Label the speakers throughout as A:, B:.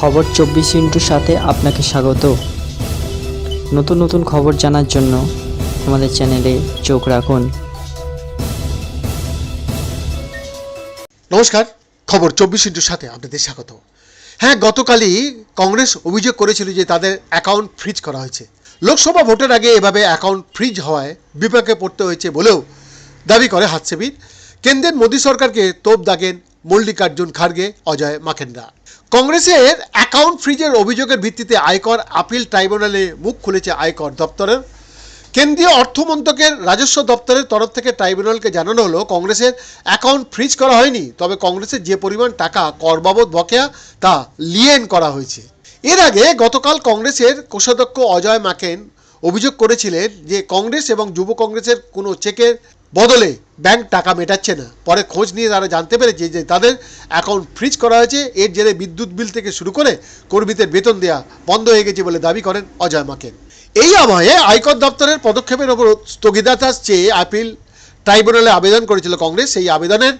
A: খবর চব্বিশ ইন্টুর সাথে আপনাকে স্বাগত। নতুন নতুন খবর জানার জন্য আমাদের চ্যানেলে চোখ রাখুন।
B: নমস্কার, খবর চব্বিশ ইন্টুর সাথে আপনাদের স্বাগত। হ্যাঁ গতকালই কংগ্রেস অভিযোগ করেছিল যে তাদের অ্যাকাউন্ট ফ্রিজ করা হয়েছে। লোকসভা ভোটের আগে এভাবে অ্যাকাউন্ট ফ্রিজ হওয়ায় বিপাকে পড়তে হয়েছে বলেও দাবি করে হাতসেবির কেন্দ্রের মোদী সরকারকে তোপ দাগেন মল্লিকার্জুন খার্গে, অজয় মাকেন্দ্রা কংগ্রেসের অ্যাকাউন্ট ফ্রিজের অভিযোগের ভিত্তিতে আয়কর আপিল ট্রাইব্যুনালে মুখ খুলেছে আয়কর দপ্তরের। কেন্দ্রীয় অর্থমন্ত্রকের রাজস্ব দপ্তরের তরফ থেকে ট্রাইব্যুনালকে জানানো হলো, কংগ্রেসের অ্যাকাউন্ট ফ্রিজ করা হয়নি, তবে কংগ্রেসের যে পরিমাণ টাকা কর বাবদ বকেয়া, তা লিয়েন করা হয়েছে। এর আগে গতকাল কংগ্রেসের কোষাধ্যক্ষ অজয় মাকেন অভিযোগ করেছিলেন যে কংগ্রেস এবং যুব কংগ্রেসের কোনো চেকের বদলে ব্যাংক টাকা মেটাচ্ছে না। পরে খোঁজ নিয়ে তারা জানতে পেরেছে যে তাদের অ্যাকাউন্ট ফ্রিজ করা হয়েছে। এর জেরে বিদ্যুৎ বিল থেকে শুরু করে কর্মীদের বেতন দেওয়া বন্ধ হয়ে গেছে বলে দাবি করেন অজয় মাকেন এই আবহে আয়কর দপ্তরের পদক্ষেপের ওপর স্থগিতাদেশ চেয়ে আপিল ট্রাইব্যুনালে আবেদন করেছিল কংগ্রেস। সেই আবেদনের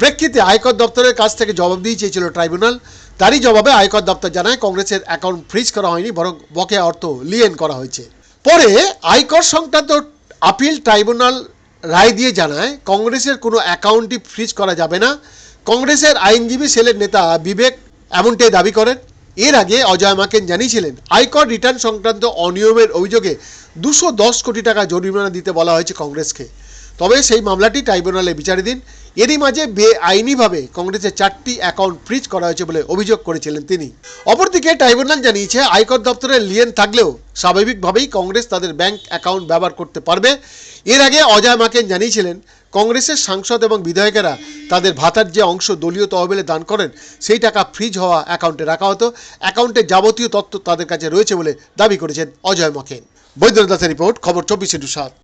B: প্রেক্ষিতে আয়কর দপ্তরের কাছ থেকে জবাব দিয়ে চেয়েছিল ট্রাইব্যুনাল। তারই জবাবে আয়কর দপ্তর জানায় কংগ্রেসের অ্যাকাউন্ট ফ্রিজ করা হয়নি, বরং বকেয়া অর্থ লিয়েন করা হয়েছে। পরে আয়কর সংক্রান্ত আপিল ট্রাইব্যুনাল রায় দিয়ে জানায়, কংগ্রেসের কোনো অ্যাকাউন্টই ফ্রিজ করা যাবে না। কংগ্রেসের আইনজীবী সেলের নেতা বিবেক এমনটাই দাবি করেন। এর আগে অজয় মাকেন জানিয়েছিলেন আয়কর রিটার্ন সংক্রান্ত অনিয়মের অভিযোগে দুশো কোটি টাকা জরিমানা দিতে বলা হয়েছে কংগ্রেসকে। তবে সেই মামলাটি ট্রাইব্যুনালে বিচারাধীন। এরই মাঝে বেআইনিভাবে কংগ্রেসের চারটি অ্যাকাউন্ট ফ্রিজ করা হয়েছে বলে অভিযোগ করেছিলেন তিনি। অপরদিকে ট্রাইব্যুনাল জানিয়েছে, আয়কর দপ্তরের লিয়েন থাকলেও স্বাভাবিকভাবেই কংগ্রেস তাদের ব্যাংক অ্যাকাউন্ট ব্যবহার করতে পারবে। এর আগে অজয় মাকেন জানিয়েছিলেন, কংগ্রেসের সাংসদ এবং বিধায়কেরা তাদের ভাতার যে অংশ দলীয় তহবিলে দান করেন, সেই টাকা ফ্রিজ হওয়া অ্যাকাউন্টে রাখা হতো। অ্যাকাউন্টের যাবতীয় তথ্য তাদের কাছে রয়েছে বলে দাবি করেছেন অজয় মাকেন। বৈদ্যনাথ দাসের রিপোর্ট, খবর চব্বিশ ইন্টু সাত।